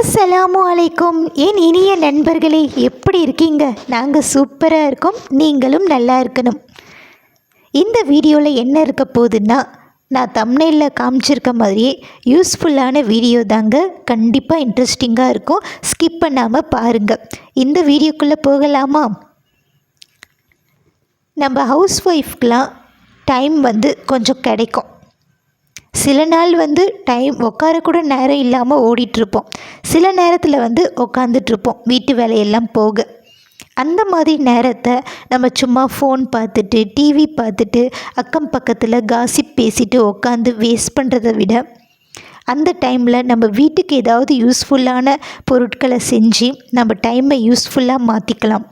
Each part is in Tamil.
அஸ்ஸலாமு அலைக்கும். என் இனிய நண்பர்களே எப்படி இருக்கீங்க? நாங்கள் சூப்பராக இருக்கோம். நீங்களும் நல்லா இருக்கணும். இந்த வீடியோவில் என்ன இருக்க போகுதுன்னா நான் தமிழில் காமிச்சிருக்க மாதிரியே யூஸ்ஃபுல்லான வீடியோ தாங்க. கண்டிப்பாக இன்ட்ரெஸ்டிங்காக இருக்கும். ஸ்கிப் பண்ணாமல் பாருங்கள் இந்த வீடியோக்குள்ளே போகலாமா? நம்ம ஹவுஸ் ஒய்ஃப்க்கெலாம் டைம் வந்து கொஞ்சம் கிடைக்கும். சில நாள் வந்து டைம் உட்காரக்கூட நேரம் இல்லாமல் ஓடிட்டுருப்போம். சில நேரத்தில் வந்து உட்காந்துட்ருப்போம் வீட்டு வேலையெல்லாம் போக. அந்த மாதிரி நேரத்தை நம்ம சும்மா ஃபோன் பார்த்துட்டு டிவி பார்த்துட்டு அக்கம் பக்கத்தில் காசிப் பேசிட்டு உட்காந்து வேஸ்ட் பண்ணுறதை விட அந்த டைமில் நம்ம வீட்டுக்கு ஏதாவது யூஸ்ஃபுல்லான பொருட்களை செஞ்சு நம்ம டைமை யூஸ்ஃபுல்லாக மாற்றிக்கலாம்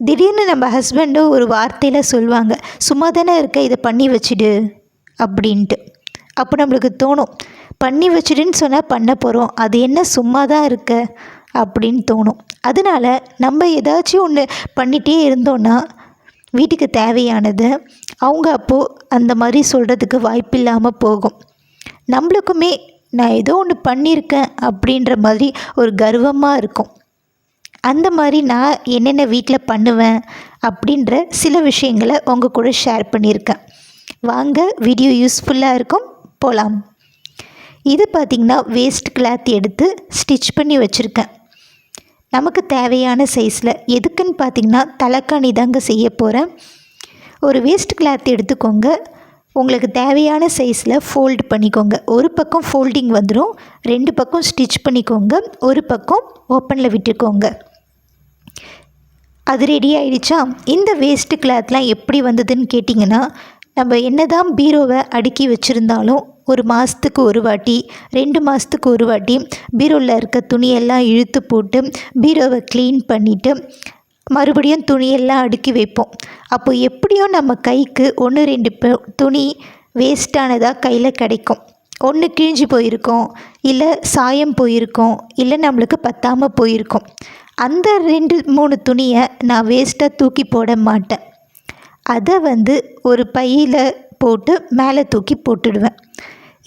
திடீர்னு நம்ம ஹஸ்பண்டும் ஒரு வார்த்தையில் சொல்லுவாங்க சும்மா தானே இருக்க இதை பண்ணி வச்சுடு. அப்படின்ட்டு. அப்போ நம்மளுக்கு தோணும் பண்ணி வச்சுடுன்னு சொன்னால் பண்ண போகிறோம் அது என்ன சும்மா தான் இருக்க? அப்படின்னு தோணும். அதனால் நம்ம ஏதாச்சும் ஒன்று பண்ணிகிட்டே இருந்தோன்னா வீட்டுக்கு தேவையானதை அவங்க அப்போது அந்த மாதிரி சொல்கிறதுக்கு வாய்ப்பில்லாமல் போகும். நம்மளுக்குமே நான் ஏதோ ஒன்று பண்ணியிருக்கேன் அப்படின்ற மாதிரி ஒரு கர்வமாக இருக்கும். அந்த மாதிரி நான் என்னென்ன வீட்டில் பண்ணுவேன் அப்படின்ற சில விஷயங்களை உங்கள் கூட ஷேர் பண்ணியிருக்கேன். வாங்க வீடியோ யூஸ்ஃபுல்லாக இருக்கும். போகலாம் இது பார்த்திங்கன்னா வேஸ்ட் கிளாத் எடுத்து ஸ்டிச் பண்ணி வச்சுருக்கேன். நமக்கு தேவையான சைஸில் எதுக்குன்னு பார்த்திங்கன்னா தலைக்காணி தாங்க செய்ய போகிறேன் ஒரு வேஸ்ட் கிளாத் எடுத்துக்கோங்க. உங்களுக்கு தேவையான சைஸில் ஃபோல்டு பண்ணிக்கோங்க. ஒரு பக்கம் ஃபோல்டிங் வந்துடும் ரெண்டு பக்கம் ஸ்டிச் பண்ணிக்கோங்க. ஒரு பக்கம் ஓப்பனில் விட்டுக்கோங்க. அது ரெடி ஆயிடுச்சா? இந்த வேஸ்ட்டு கிளாத்லாம் எப்படி வந்ததுன்னு கேட்டிங்கன்னா நம்ம என்ன தான் பீரோவை அடுக்கி வச்சுருந்தாலும் ஒரு மாதத்துக்கு ஒரு வாட்டி ரெண்டு மாதத்துக்கு ஒரு வாட்டி பீரோவில் இருக்க துணியெல்லாம் இழுத்து போட்டு பீரோவை க்ளீன் பண்ணிவிட்டு மறுபடியும் துணியெல்லாம் அடுக்கி வைப்போம். அப்போ எப்படியோ நம்ம கைக்கு ஒன்று ரெண்டு ப- துணி வேஸ்ட்டானதாக கையில் கிடைக்கும். ஒன்று கிழிஞ்சு போயிருக்கோம் இல்லை சாயம் போயிருக்கோம் இல்லை நம்மளுக்கு பத்தாமல் போயிருக்கோம். அந்த ரெண்டு மூணு துணியை நான் வேஸ்ட்டாக தூக்கி போட மாட்டேன். அதை வந்து ஒரு பையில் போட்டு மேலே தூக்கி போட்டுடுவேன்.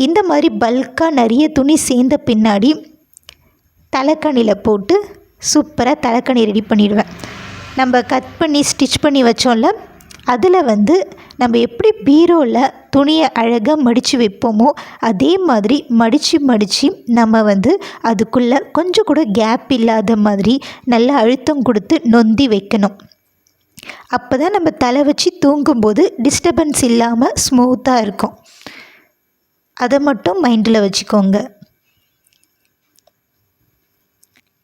இந்த மாதிரி பல்காக நிறைய துணி சேர்ந்த பின்னாடி தலைக்கணியில் போட்டு சூப்பராக தலைக்கணி ரெடி பண்ணிடுவேன். நம்ம கட் பண்ணி ஸ்டிச் பண்ணி வச்சோம்ல அதில் வந்து நம்ம எப்படி பீரோவில் துணியை அழகாக மடித்து வைப்போமோ அதே மாதிரி மடித்து மடித்து நம்ம வந்து அதுக்குள்ளே கொஞ்சம் கூட கேப் இல்லாத மாதிரி நல்லா அழுத்தம் கொடுத்து நொந்தி வைக்கணும். அப்போ தான் நம்ம தலை வச்சு தூங்கும்போது டிஸ்டர்பன்ஸ் இல்லாமல் ஸ்மூத்தாக இருக்கும். அதை மட்டும் மைண்டில் வச்சுக்கோங்க.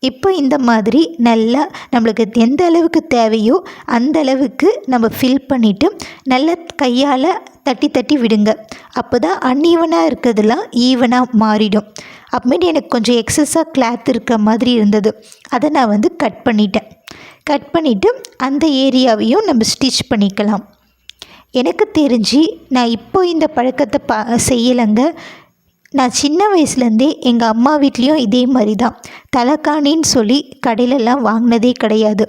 இப்போ இந்த மாதிரி நல்லா நம்மளுக்கு எந்த அளவுக்கு தேவையோ அந்த அளவுக்கு நம்ம ஃபில் பண்ணிவிட்டு நல்லா கையால் தட்டி தட்டி விடுங்க. அப்போ தான் அன்ஈவனாக இருக்கிறதுலாம் ஈவனாக மாறிடும். அப்புறமேட்டு எனக்கு கொஞ்சம் எக்ஸஸாக கிளாத் இருக்கிற மாதிரி இருந்தது. அதை நான் வந்து கட் பண்ணிட்டேன். கட் பண்ணிவிட்டு அந்த ஏரியாவையும் நம்ம ஸ்டிச் பண்ணிக்கலாம். எனக்கு தெரிஞ்சு நான் இப்போ இந்த பழக்கத்தை பா செய்யலைங்க. நான் சின்ன வயசுலேருந்தே எங்கள் அம்மா வீட்லேயும் இதே மாதிரி தான் தலைக்காணின்னு சொல்லி கடையிலெல்லாம் வாங்கினதே கிடையாது.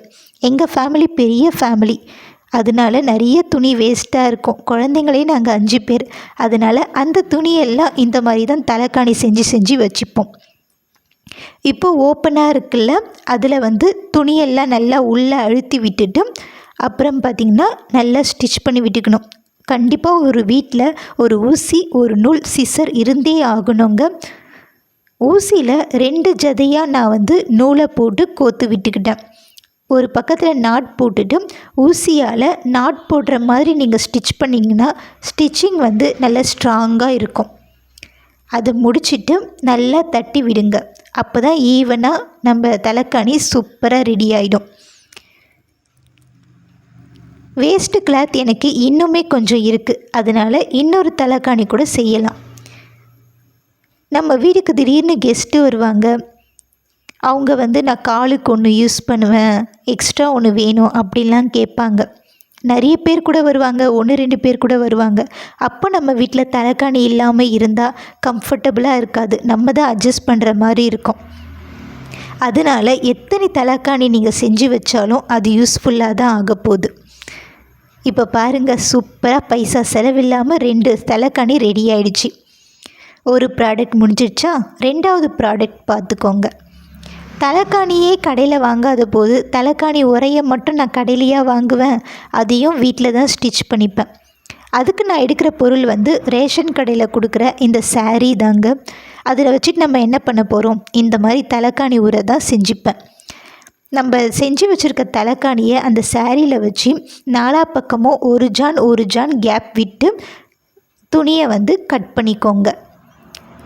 எங்கள் ஃபேமிலி பெரிய ஃபேமிலி அதனால நிறைய துணி வேஸ்ட்டாக இருக்கும். குழந்தைங்களே நாங்கள் அஞ்சு பேர். அதனால் அந்த துணியெல்லாம் இந்த மாதிரி தான் தலைக்காணி செஞ்சு செஞ்சு வச்சுப்போம். இப்போ ஓப்பனாக இருக்குல்ல அதில் வந்து துணியெல்லாம் நல்லா உள்ளே அழுத்தி விட்டுட்டு அப்புறம் பார்த்திங்கன்னா நல்லா ஸ்டிச் பண்ணி விட்டுக்கணும். கண்டிப்பாக ஒரு வீட்டில் ஒரு ஊசி ஒரு நூல் சிசர் இருந்தே ஆகணுங்க. ஊசியில் ரெண்டு ஜதையாக நான் வந்து நூலை போட்டு கோத்து விட்டுக்கிட்டேன். ஒரு பக்கத்தில் நாட் போட்டுட்டு ஊசியால் நாட் போடுற மாதிரி நீங்கள் ஸ்டிச் பண்ணிங்கன்னா ஸ்டிச்சிங் வந்து நல்லா ஸ்ட்ராங்காக இருக்கும். அதை முடிச்சிட்டு நல்லா தட்டி விடுங்க. அப்போ தான் ஈவனாக நம்ம தலைக்காணி சூப்பராக ரெடி ஆகிடும் வேஸ்ட்டு கிளாத் எனக்கு இன்னுமே கொஞ்சம் இருக்குது அதனால் இன்னொரு தலைக்காணி கூட செய்யலாம். நம்ம வீட்டுக்கு திடீர்னு கெஸ்ட்டு வருவாங்க. அவங்க வந்து நான் காலுக்கு ஒன்று யூஸ் பண்ணுவேன். எக்ஸ்ட்ரா ஒன்று வேணும். அப்படிலாம் கேட்பாங்க. நிறைய பேர் கூட வருவாங்க ஒன்று ரெண்டு பேர் கூட வருவாங்க. அப்போ நம்ம வீட்டில் தலைக்காணி இல்லாமல் இருந்தால் கம்ஃபர்டபுளாக இருக்காது. நம்ம தான் அட்ஜஸ்ட் பண்ணுற மாதிரி இருக்கும். அதனால் எத்தனை தலைக்காணி நீங்கள் செஞ்சு வச்சாலும் அது யூஸ்ஃபுல்லாக தான் ஆக போகுது. இப்போ பாருங்கள் சூப்பராக பைசா செலவில்லாமல் ரெண்டு தலைக்காணி ரெடி ஆயிடுச்சு. ஒரு ப்ராடக்ட் முடிஞ்சிடுச்சா ரெண்டாவது ப்ராடக்ட் பார்த்துக்கோங்க. தலைக்காணியே கடையில் வாங்காத போது தலைக்காணி உரையை மட்டும் நான் கடையிலையாக வாங்குவேன். அதையும் வீட்டில் தான் ஸ்டிச் பண்ணிப்பேன். அதுக்கு நான் எடுக்கிற பொருள் வந்து ரேஷன் கடையில் கொடுக்குற இந்த சாரீ தாங்க. அதில் வச்சுட்டு நம்ம என்ன பண்ண போகிறோம் இந்த மாதிரி தலைக்காணி உரை தான் செஞ்சுப்பேன். நம்ம செஞ்சு வச்சுருக்க தலைக்காணியை அந்த சாரியில் வச்சு நாலா பக்கமும் ஒரு ஜான் ஒரு ஜான் கேப் விட்டு துணியை வந்து கட் பண்ணிக்கோங்க.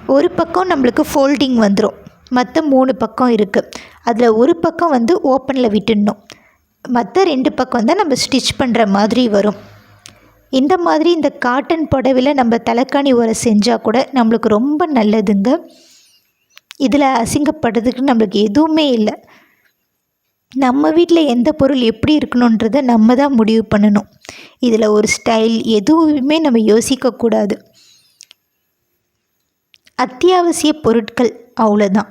ஒரு பக்கம் நம்மளுக்கு ஃபோல்டிங் வந்துடும் மற்ற மூணு பக்கம் இருக்குது அதில் ஒரு பக்கம் வந்து ஓப்பனில் விட்டுடணும். மற்ற ரெண்டு பக்கம் தான் நம்ம ஸ்டிச் பண்ணுற மாதிரி வரும். இந்த மாதிரி இந்த காட்டன் புடவையில் நம்ம தலைக்காணி உரை செஞ்சால் கூட நம்மளுக்கு ரொம்ப நல்லதுங்க. இதில் அசிங்கப்படுறதுக்கு நம்மளுக்கு எதுவுமே இல்லை. நம்ம வீட்டில் எந்த பொருள் எப்படி இருக்கணுன்றதை நம்ம தான் முடிவு பண்ணணும். இதில் ஒரு ஸ்டைல் எதுவுமே நம்ம யோசிக்கக்கூடாது அத்தியாவசிய பொருட்கள் அவ்வளோதான்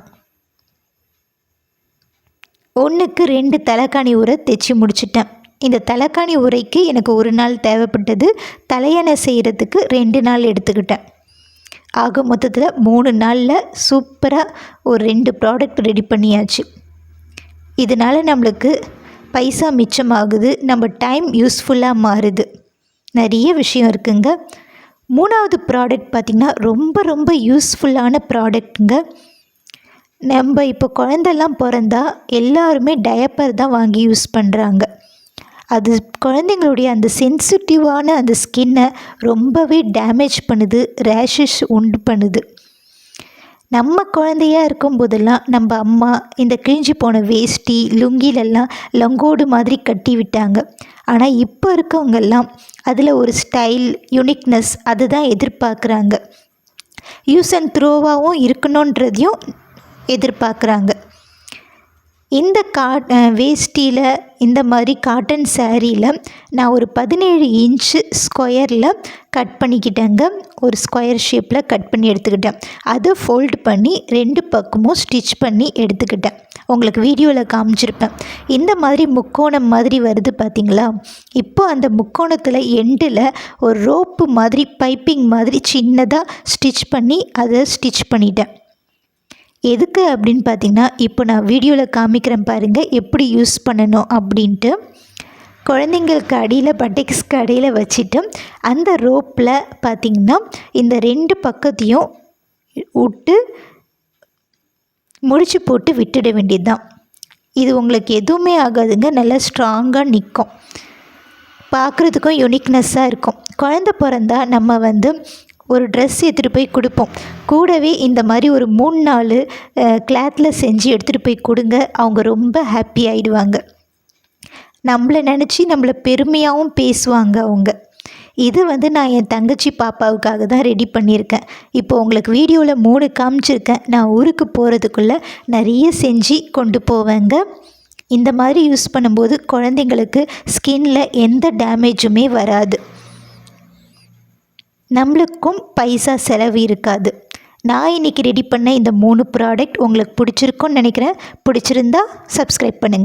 ஒன்றுக்கு ரெண்டு தலைக்காணி உரை தைச்சி முடிச்சிட்டேன். இந்த தலைக்காணி உரைக்கு எனக்கு ஒரு நாள் தேவைப்பட்டது. தலையணை செய்கிறதுக்கு ரெண்டு நாள் எடுத்துக்கிட்டேன். ஆக மொத்தத்தில் மூணு நாளில் சூப்பராக ஒரு ரெண்டு ப்ராடக்ட் ரெடி பண்ணியாச்சு. இதனால் நம்மளுக்கு பைசா மிச்சமாகுது. நம்ம டைம் யூஸ்ஃபுல்லாக மாறுது. நிறைய விஷயம் இருக்குங்க. மூணாவது ப்ராடக்ட் பார்த்திங்கன்னா ரொம்ப ரொம்ப யூஸ்ஃபுல்லான ப்ராடக்ட்டுங்க நம்ம இப்போ குழந்தெல்லாம் பிறந்தா எல்லாருமே டயப்பர் தான் வாங்கி யூஸ் பண்ணுறாங்க அது குழந்தைங்களுடைய அந்த சென்சிட்டிவான அந்த ஸ்கின்னை ரொம்பவே டேமேஜ் பண்ணுது ரேஷஸ் உண்டு பண்ணுது. நம்ம குழந்தையா இருக்கும் போதெல்லாம் நம்ம அம்மா இந்த கிழிஞ்சு போன வேஷ்டி லுங்கிலெல்லாம் லங்கோடு மாதிரி கட்டி விட்டாங்க. ஆனால் இப்போ இருக்கவங்கெல்லாம் அதில் ஒரு ஸ்டைல் யுனிக்னஸ் அதுதான் எதிர்பார்க்குறாங்க. யூஸ் அண்ட் த்ரோவாகவும் இருக்கணுன்றதையும் எதிர்பார்க்குறாங்க. இந்த கா வேஷ்டியில் இந்த மாதிரி காட்டன் சேரீயில் நான் ஒரு பதினேழு இன்ச்சு ஸ்கொயரில் கட் பண்ணிக்கிட்டேங்க. ஒரு ஸ்கொயர் ஷேப்பில் கட் பண்ணி எடுத்துக்கிட்டேன். அதை ஃபோல்டு பண்ணி ரெண்டு பக்கமும் ஸ்டிச் பண்ணி எடுத்துக்கிட்டேன். உங்களுக்கு வீடியோவில் காமிச்சிருப்பேன். இந்த மாதிரி முக்கோணம் மாதிரி வருது பார்த்திங்களா இப்போ அந்த முக்கோணத்தில் எண்டில் ஒரு ரோப்பு மாதிரி பைப்பிங் மாதிரி சின்னதாக ஸ்டிச் பண்ணி அதை ஸ்டிச் பண்ணிட்டேன். எதுக்கு அப்படின்னு பார்த்தீங்கன்னா இப்போ நான் வீடியோவில் காமிக்கிறேன் பாருங்கள் எப்படி யூஸ் பண்ணணும் அப்படின்ட்டு. குழந்தைங்களுக்கு அடியில் பட்டெக்ஸ்க்கு அடியில் வச்சுட்டு அந்த ரோப்பில் பார்த்திங்கன்னா இந்த ரெண்டு பக்கத்தையும் விட்டு முடிச்சு போட்டு விட்டுட வேண்டியது தான் இது உங்களுக்கு எதுவுமே ஆகாதுங்க நல்லா ஸ்ட்ராங்காக நிற்கும் பார்க்குறதுக்கும் யுனிக்னஸ்ஸாக இருக்கும். குழந்த பிறந்தா நம்ம வந்து ஒரு ட்ரெஸ் எடுத்துகிட்டு போய் கொடுப்போம். கூடவே இந்த மாதிரி ஒரு மூணு நாலு கிளாத்தில் செஞ்சு எடுத்துகிட்டு போய் கொடுங்க. அவங்க ரொம்ப ஹாப்பி ஆகிடுவாங்க நம்மளை நினச்சி நம்மளை பெருமையாகவும் பேசுவாங்க அவங்க. இது வந்து நான் என் தங்கச்சி பாப்பாவுக்காக தான் ரெடி பண்ணியிருக்கேன். இப்போ உங்களுக்கு வீடியோவில் மூணு காமிச்சிருக்கேன். நான் ஊருக்கு போகிறதுக்குள்ளே நிறைய செஞ்சு கொண்டு போவேங்க. இந்த மாதிரி யூஸ் பண்ணும்போது குழந்தைங்களுக்கு ஸ்கின்னில் எந்த டேமேஜுமே வராது. நம்மளுக்கும் பைசா செலவு இருக்காது. நான் இன்றைக்கி ரெடி பண்ண இந்த மூணு ப்ராடக்ட் உங்களுக்கு பிடிச்சிருக்குன்னு நினைக்கிறேன். பிடிச்சிருந்தா சப்ஸ்கிரைப் பண்ணுங்கள்